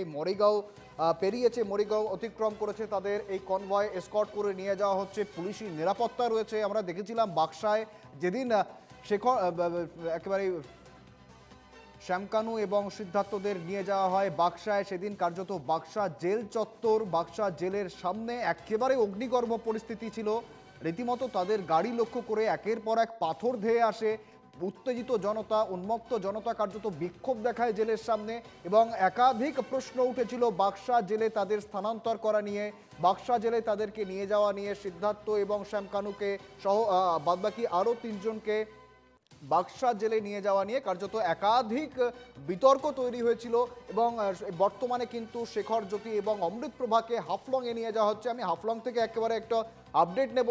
এই মরিগাঁও পেরিয়েছে মরিগাঁও অতিক্রম করেছে তাদের এই কনভয় এসকর্ট করে নিয়ে যাওয়া হচ্ছে। পুলিশি নিরাপত্তা রয়েছে, আমরা দেখেছিলাম বাক্সায় যেদিন শেখর একেবারে শ্যামকানু এবং সিদ্ধার্থদের নিয়ে যাওয়া হয় বাক্সায়। সেদিন কার্যত বাক্সা জেল চত্বর, বাক্সা জেলের সামনে একেবারে অগ্নিগর্ভ পরিস্থিতি ছিল। রীতিমতো তাদের গাড়ি লক্ষ্য করে একের পর এক পাথর ধেয়ে আসে। উত্তেজিত জনতা উন্মুক্ত জনতা কার্যত বিক্ষোভ দেখায় জেলের সামনে এবং একাধিক প্রশ্ন উঠেছিল বাক্সা জেলে তাদের স্থানান্তর করা নিয়ে। বাক্সা জেলে তাদেরকে নিয়ে যাওয়া নিয়ে সিদ্ধার্থ এবং শ্যামকানুকে সহ বাদবাকি আরও তিনজনকে বাক্সা জেলে নিয়ে যাওয়া নিয়ে কার্যত একাধিক বিতর্ক তৈরি হয়েছিল এবং বর্তমানে কিন্তু শেখর জ্যোতি এবং অমৃত প্রভাকে হাফলংয়ে নিয়ে যাওয়া হচ্ছে। আমি হাফলং থেকে একেবারে একটা আপডেট নেব।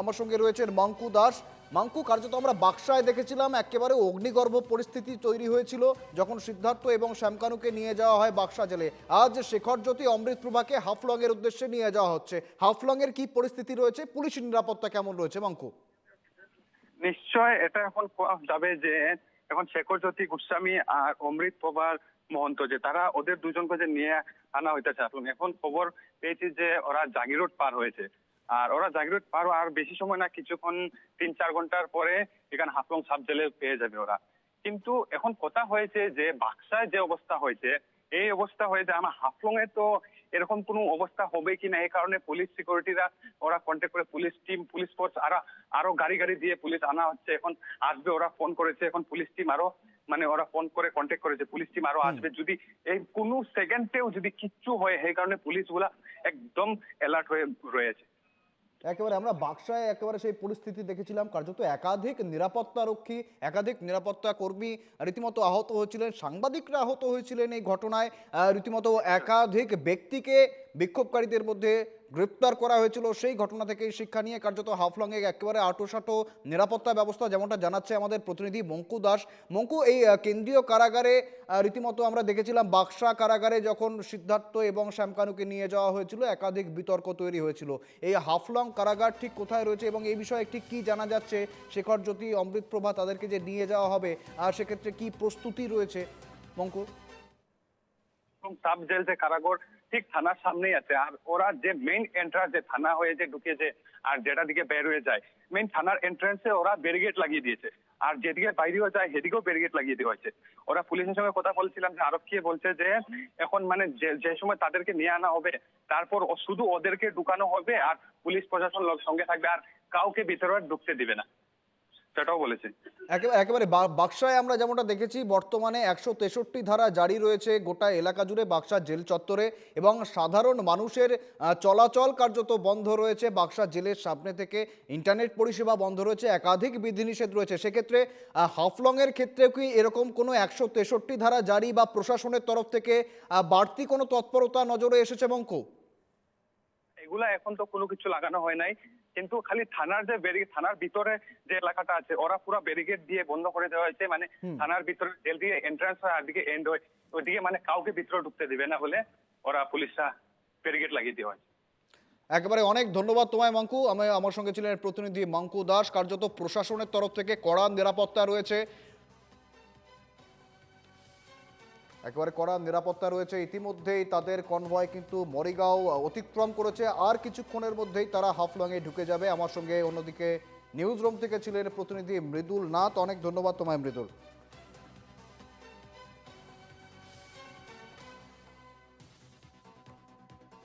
আমার সঙ্গে রয়েছেন মঙ্কু দাস। মাঙ্কু, কার্যত আমরা বাক্সায় দেখেছিলাম, একেবারে অগ্নিগর্ভ পরিস্থিতি তৈরি হয়েছিল যখন সিদ্ধার্থ এবং শ্যামকানুকে নিয়ে যাওয়া হয় বাক্সা জেলে। আজ শেখর জ্যোতি অমৃত প্রভাকে হাফলংয়ের উদ্দেশ্যে নিয়ে যাওয়া হচ্ছে। হাফলংয়ের কি পরিস্থিতি রয়েছে? পুলিশ নিরাপত্তা কেমন রয়েছে, মাঙ্কু? নিশ্চয় এটা এখন যাবে যে এখন শেখর জ্যোতি, গোস্বামী আর অমৃত প্রভার মহন্ত যে, তারা ওদের দুজনকে যে নিয়ে আনা হইতেছে এখন খবর পেয়েছি যে ওরা জাগির রোড পার হয়েছে। আর ওরা জাগির রোড পার আর বেশি সময় না কিছুক্ষণ তিন চার ঘণ্টার পরে এখানে হাফলং সাব জেলে পেয়ে যাবে ওরা। কিন্তু এখন কথা হয়েছে যে বাক্সায় যে অবস্থা হয়েছে এই অবস্থা হয়েছে আমার হাফলং এ তো এরকম কোনো অবস্থা হবে কিনা এই কারণে পুলিশ সিকিউরিটিরা ওরা কন্ট্যাক্ট করে পুলিশ টিম পুলিশ ফোর্স আরও আরও গাড়ি গাড়ি দিয়ে পুলিশ আনা হচ্ছে। এখন আসবে ওরা ফোন করেছে এখন পুলিশ টিম আরও মানে ওরা ফোন করে কন্ট্যাক্ট করেছে পুলিশ টিম আরও আসবে। যদি এই কোনো সেকেন্ডেও যদি কিচ্ছু হয় সেই কারণে পুলিশগুলা একদম অ্যালার্ট হয়ে রয়েছে। একেবারে আমরা বাক্সায় একেবারে সেই পরিস্থিতি দেখেছিলাম। কার্যত একাধিক নিরাপত্তা রক্ষী, একাধিক নিরাপত্তা কর্মী রীতিমতো আহত হয়েছিলেন, সাংবাদিকরা আহত হয়েছিলেন এই ঘটনায়। রীতিমতো একাধিক ব্যক্তিকে বিক্ষোভকারীদের মধ্যে গ্রেপ্তার করা হয়েছিল সেই ঘটনা থেকে শিক্ষা নিয়ে কার্যত হাফলংয়ে একেবারে আটোসাটো নিরাপত্তা ব্যবস্থা যেমনটা জানাচ্ছে আমাদের প্রতিনিধি মঙ্কু দাস। মঙ্কু, এই কেন্দ্রীয় কারাগারে রীতিমতো আমরা দেখেছিলাম বাক্সা কারাগারে যখন সিদ্ধার্থ এবং শ্যামকানুকে নিয়ে যাওয়া হয়েছিল, একাধিক বিতর্ক তৈরি হয়েছিল। এই হাফলং কারাগার ঠিক কোথায় রয়েছে এবং এই বিষয়ে ঠিক কি জানা যাচ্ছে? শেখর জ্যোতি, অমৃত প্রভা তাদেরকে যে নিয়ে যাওয়া হবে, আর সেক্ষেত্রে কি প্রস্তুতি রয়েছে? মঙ্কু? এবং সাব জেল যে কারাগার ঠিক থানার সামনেই আছে। আর ওরা যে মেইন এন্ট্রান্স যে থানা হয়ে যে ঢুকেছে আর যেটা দিকে বের হয়ে যায় মেইন থানার এন্ট্রান্সে ওরা ব্যারিগেড লাগিয়ে দিয়েছে। আর যেদিকে বাইরে হয়ে যায়, সেদিকেও ব্যারিগেড লাগিয়ে দেওয়া হয়েছে। ওরা পুলিশের সঙ্গে কথা বলছিলাম যে আরক্ষী বলছে যে, এখন মানে যে যে সময় তাদেরকে নিয়ে আনা হবে, তারপর শুধু ওদেরকে ঢুকানো হবে আর পুলিশ প্রশাসন সঙ্গে থাকবে। আর কাউকে ভিতরে ঢুকতে দিবে না। সেটাও বলেছে। একেবারে বাক্সায় আমরা যেমনটা দেখেছি বর্তমানে একশো তেষট্টি ধারা জারি রয়েছে গোটা এলাকা জুড়ে বাক্সা জেল চত্বরে এবং সাধারণ মানুষের চলাচল কার্যত বন্ধ রয়েছে। বাক্সা জেলের সামনে থেকে ইন্টারনেট পরিষেবা বন্ধ রয়েছে একাধিক বিধিনিষেধ রয়েছে। সেক্ষেত্রে হাফলংয়ের ক্ষেত্রেও কি এরকম কোনো একশো তেষট্টি ধারা জারি বা প্রশাসনের তরফ থেকে বাড়তি কোনো তৎপরতা নজরে এসেছে মঙ্কু এগুলা এখন তো কোনো কিছু লাগানো হয় নাই। কিন্তু খালি থানার যে ব্যারিকেড থানার ভিতরে যে এলাকাটা আছে ওরা পুরো ব্যারিকেড দিয়ে বন্ধ করে দেওয়া হয়েছে। মানে থানার ভিতরে জেল দিয়ে এন্ট্রান্স হয় আর দিকে এন্ড হয়। ওইদিকে মানে কাউকে ভিতরে ঢুকতে দিবে না বলে ওরা পুলিশরা ব্যারিকেড লাগিয়ে দেওয়া হয় একেবারে অনেক ধন্যবাদ তোমায় মাঙ্কু আমি আমার সঙ্গে ছিলেন প্রতিনিধি মঙ্কু দাস কার্যত প্রশাসনের তরফ থেকে কড়া নিরাপত্তা রয়েছে। একেবারে কড়া নিরাপত্তা রয়েছে। ইতিমধ্যেই তাদের কনভয় কিন্তু মরিগাঁও অতিক্রম করেছে। আর কিছুক্ষণের মধ্যেই তারা হাফলংয়ে ঢুকে যাবে। আমার সঙ্গে অন্যদিকে নিউজ রুম থেকে ছিলেন প্রতিনিধি মৃদুল নাথ। অনেক ধন্যবাদ তোমায় মৃদুল।